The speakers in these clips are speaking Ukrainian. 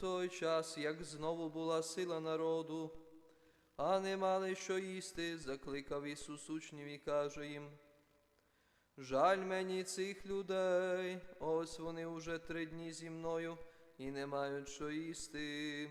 той час, як знову була сила народу, а не мали що їсти, закликав Ісус учнів і каже їм. Жаль мені цих людей, ось вони уже три дні зі мною і не мають що їсти.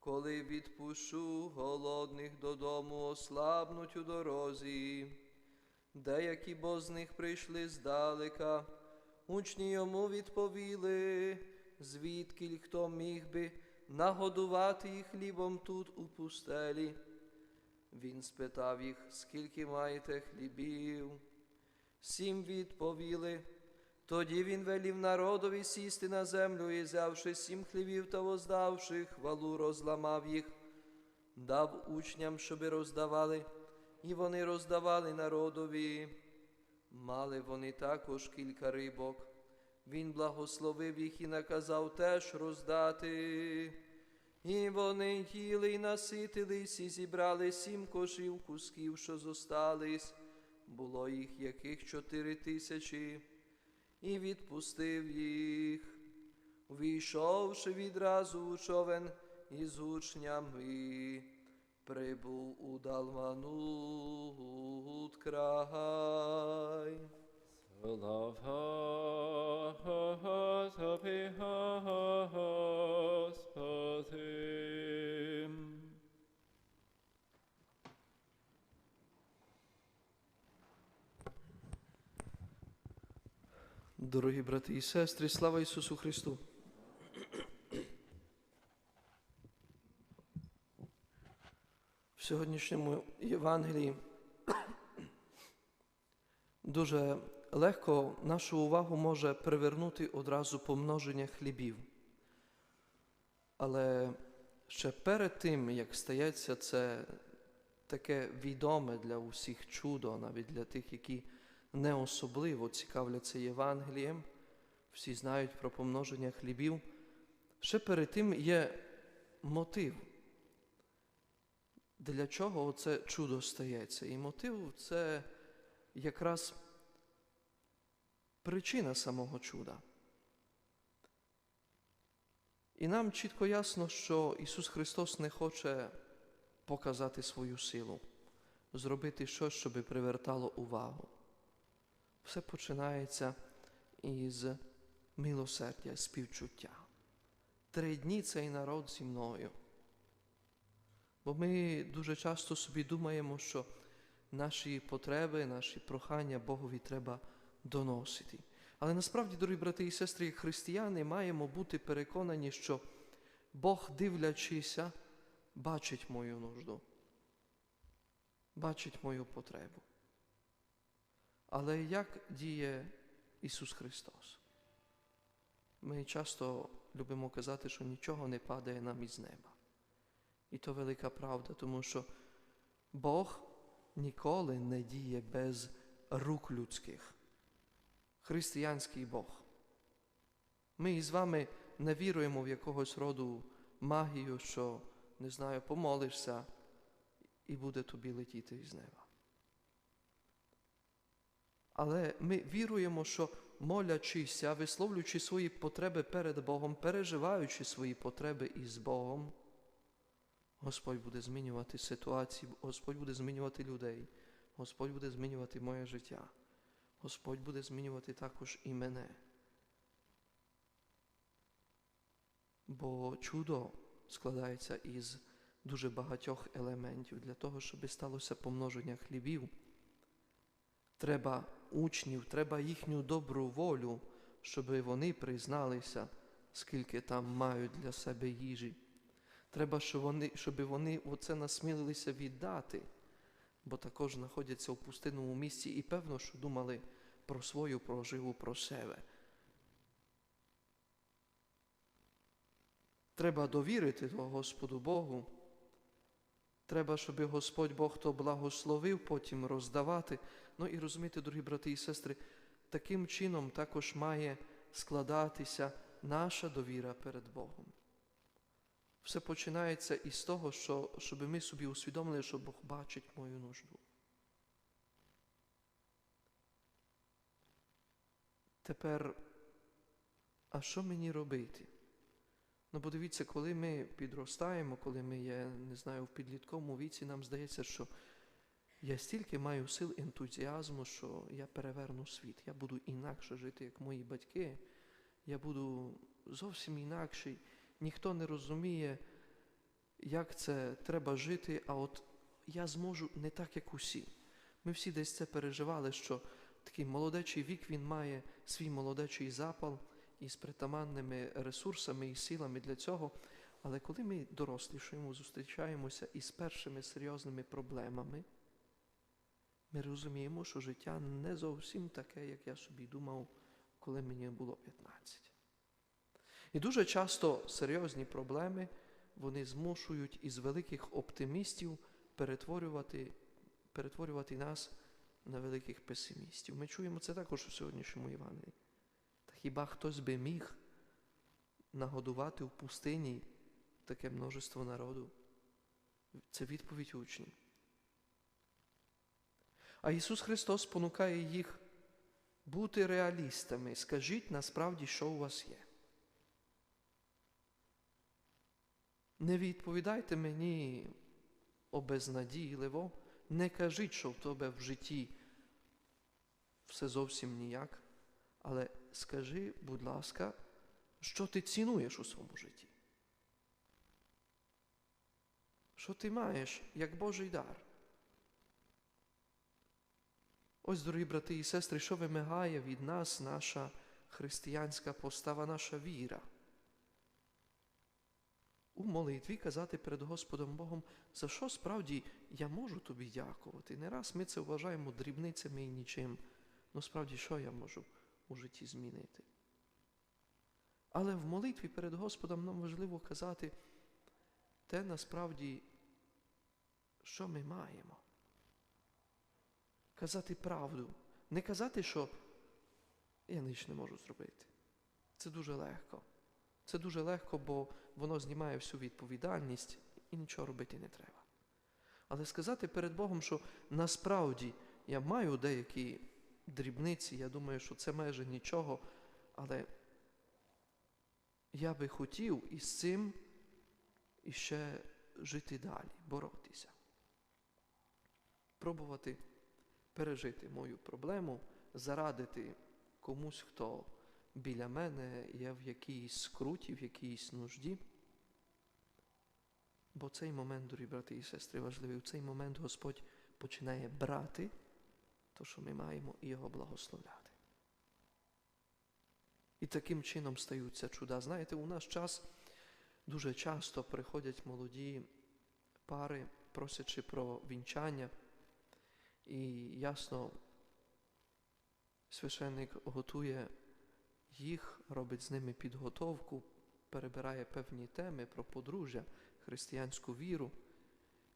Коли відпущу голодних додому, ослабнуть у дорозі. Деякі бо з них прийшли здалека, учні йому відповіли, звідки хто міг би нагодувати їх хлібом тут у пустелі. Він спитав їх, скільки маєте хлібів. Сім відповіли. Тоді він велів народові сісти на землю і, взявши сім хлібів та воздавши хвалу, розламав їх, дав учням, щоби роздавали, і вони роздавали народові. Мали вони також кілька рибок. Він благословив їх і наказав теж роздати. І вони їли й наситились, і зібрали сім кошів кусків, що зостались. Було їх яких чотири тисячі, і відпустив їх, увійшовши відразу у човен із учнями, прибув у Далманут край. Love us, happy him. Дорогі брати і сестри, слава Ісусу Христу! В сьогоднішньому Євангелії дуже легко нашу увагу може привернути одразу помноження хлібів. Але ще перед тим, як стається це таке відоме для усіх чудо, навіть для тих, які не особливо цікавляться Євангелієм, всі знають про помноження хлібів. Ще перед тим є мотив, для чого це чудо стається. І мотив це якраз причина самого чуда. І нам чітко ясно, що Ісус Христос не хоче показати свою силу, зробити щось, щоб привертало увагу. Все починається із милосердя, співчуття. Три дні цей народ зі мною. Бо ми дуже часто собі думаємо, що наші потреби, наші прохання Богові треба доносити. Але насправді, дорогі брати і сестри, як християни, маємо бути переконані, що Бог, дивлячися, бачить мою нужду, бачить мою потребу. Але як діє Ісус Христос? Ми часто любимо казати, що нічого не падає нам із неба. І то велика правда, тому що Бог ніколи не діє без рук людських. Християнський Бог. Ми із вами не віруємо в якогось роду магію, що, не знаю, помолишся і буде тобі летіти із неба. Але ми віруємо, що молячися, висловлюючи свої потреби перед Богом, переживаючи свої потреби із Богом, Господь буде змінювати ситуацію, Господь буде змінювати людей, Господь буде змінювати моє життя, Господь буде змінювати також і мене. Бо чудо складається із дуже багатьох елементів для того, щоб сталося помноження хлібів. Треба учнів, треба їхню добру волю, щоб вони призналися, скільки там мають для себе їжі. Треба, щоб вони, щоб вони оце насмілилися віддати, бо також знаходяться в пустинному місці і певно, що думали про свою проживу, про себе. Треба довірити до Господу Богу. Треба, щоб Господь Бог то благословив, потім роздавати. Ну і розумієте, дорогі брати і сестри, таким чином також має складатися наша довіра перед Богом. Все починається із того, що, щоб ми собі усвідомили, що Бог бачить мою нужду. Тепер, а що мені робити? Ну, подивіться, коли ми підростаємо, коли ми є, не знаю, в підлітковому віці, нам здається, що я стільки маю сил ентузіазму, що я переверну світ. Я буду інакше жити, як мої батьки. Я буду зовсім інакший. Ніхто не розуміє, як це треба жити, а от я зможу не так, як усі. Ми всі десь це переживали, що такий молодечий вік він має свій молодечий запал із притаманними ресурсами і силами для цього. Але коли ми дорослішуємо, зустрічаємося із першими серйозними проблемами, ми розуміємо, що життя не зовсім таке, як я собі думав, коли мені було 15. І дуже часто серйозні проблеми вони змушують із великих оптимістів перетворювати, перетворювати нас на великих песимістів. Ми чуємо це також у сьогоднішньому Євангелії. Та хіба хтось би міг нагодувати в пустині таке множество народу? Це відповідь учнів. А Ісус Христос спонукає їх бути реалістами. Скажіть насправді, що у вас є. Не відповідайте мені обезнадійливо, не кажіть, що в тебе в житті все зовсім ніяк, але скажи, будь ласка, що ти цінуєш у своєму житті? Що ти маєш як Божий дар? Ось, дорогі брати і сестри, що вимагає від нас наша християнська постава, наша віра. У молитві казати перед Господом Богом, за що справді я можу тобі дякувати. Не раз ми це вважаємо дрібницями і нічим. Ну справді, що я можу у житті змінити? Але в молитві перед Господом нам важливо казати те насправді, що ми маємо. Казати правду. Не казати, що я ніч не можу зробити. Це дуже легко. Це дуже легко, бо воно знімає всю відповідальність і нічого робити не треба. Але сказати перед Богом, що насправді я маю деякі дрібниці, я думаю, що це майже нічого, але я би хотів із цим іще жити далі, боротися. Пробувати пережити мою проблему, зарадити комусь, хто біля мене є в якійсь скруті, в якійсь нужді. Бо цей момент, дорогі брати і сестри, важливий. В цей момент Господь починає брати то, що ми маємо, і його благословляти. І таким чином стаються чуда. Знаєте, у наш час дуже часто приходять молоді пари, просячи про вінчання. І ясно, священник готує їх, робить з ними підготовку, перебирає певні теми про подружжя, християнську віру.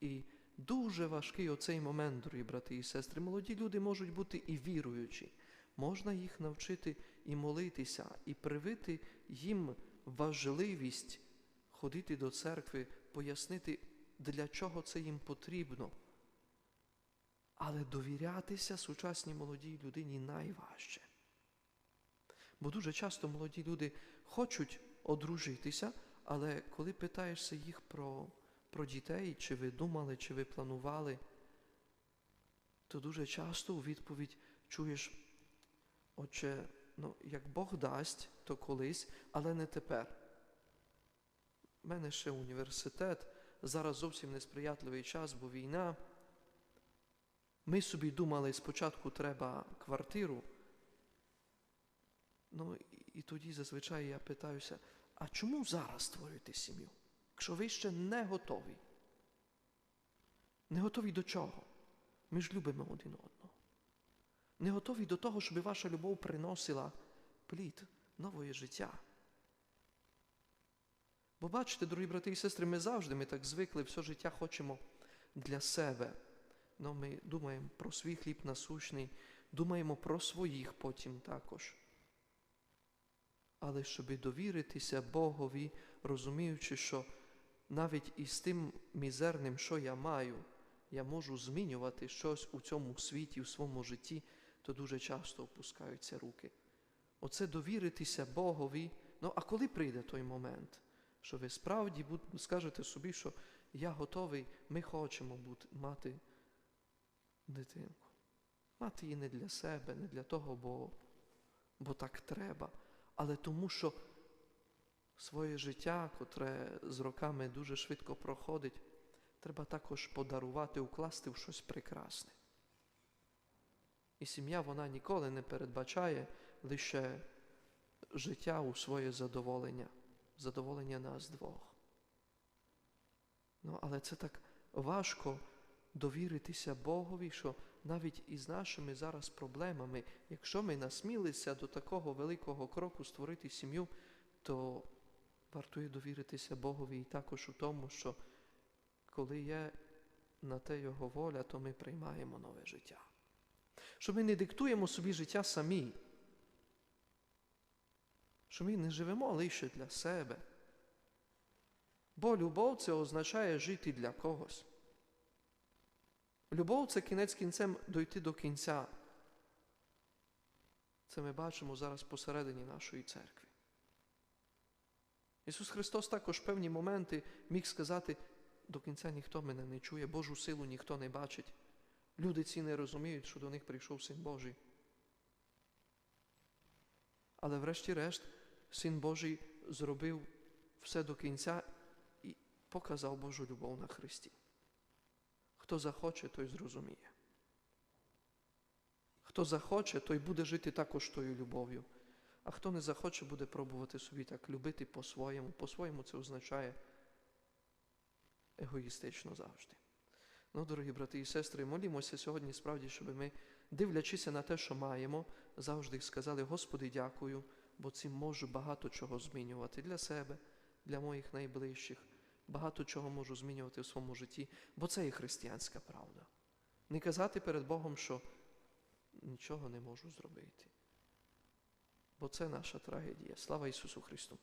І дуже важкий оцей момент, дорогі брати і сестри. Молоді люди можуть бути і віруючі. Можна їх навчити і молитися, і привити їм важливість ходити до церкви, пояснити, для чого це їм потрібно. Але довірятися сучасній молодій людині найважче. Бо дуже часто молоді люди хочуть одружитися, але коли питаєшся їх про, про дітей, чи ви думали, чи ви планували, то дуже часто у відповідь чуєш, отче, ну, як Бог дасть, то колись, але не тепер. У мене ще університет, зараз зовсім несприятливий час, бо війна. Ми собі думали, спочатку треба квартиру. Ну і тоді зазвичай я питаюся, а чому зараз створюєте сім'ю? Якщо ви ще не готові? Не готові до чого? Ми ж любимо один одного. Не готові до того, щоб ваша любов приносила плід нової життя. Бо бачите, дорогі брати і сестри, ми завжди ми так звикли, все життя хочемо для себе. Ну, ми думаємо про свій хліб насущний, думаємо про своїх потім також. Але щоб довіритися Богові, розуміючи, що навіть із тим мізерним, що я маю, я можу змінювати щось у цьому світі, у своєму житті, то дуже часто опускаються руки. Оце довіритися Богові. Ну, а коли прийде той момент? що ви справді скажете собі, що я готовий, ми хочемо бути, мати дитинку. Мати її не для себе, не для того, бо, бо так треба, але тому, що своє життя, котре з роками дуже швидко проходить, треба також подарувати, укласти в щось прекрасне. І сім'я вона ніколи не передбачає лише життя у своє задоволення, задоволення нас двох. Ну, але це так важко довіритися Богові, що навіть із нашими зараз проблемами, якщо ми насмілися до такого великого кроку створити сім'ю, то вартує довіритися Богові і також у тому, що коли є на те Його воля, то ми приймаємо нове життя. Що ми не диктуємо собі життя самі, що ми не живемо лише для себе. Бо любов це означає жити для когось. Любов це кінець кінцем дойти до кінця. Це ми бачимо зараз посередині нашої церкви. Ісус Христос також в певні моменти міг сказати, до кінця ніхто мене не чує, Божу силу ніхто не бачить. Люди ці не розуміють, що до них прийшов Син Божий. Але врешті-решт Син Божий зробив все до кінця і показав Божу любов на Христі. Хто захоче, той зрозуміє. Хто захоче, той буде жити також тою любов'ю. А хто не захоче, буде пробувати собі так любити по-своєму. По-своєму це означає егоїстично завжди. Ну, дорогі брати і сестри, молімося сьогодні справді, щоб ми, дивлячися на те, що маємо, завжди сказали, Господи, дякую, бо цим можу багато чого змінювати для себе, для моїх найближчих, багато чого можу змінювати в своєму житті, бо це і християнська правда. Не казати перед Богом, що нічого не можу зробити. Бо це наша трагедія. Слава Ісусу Христу!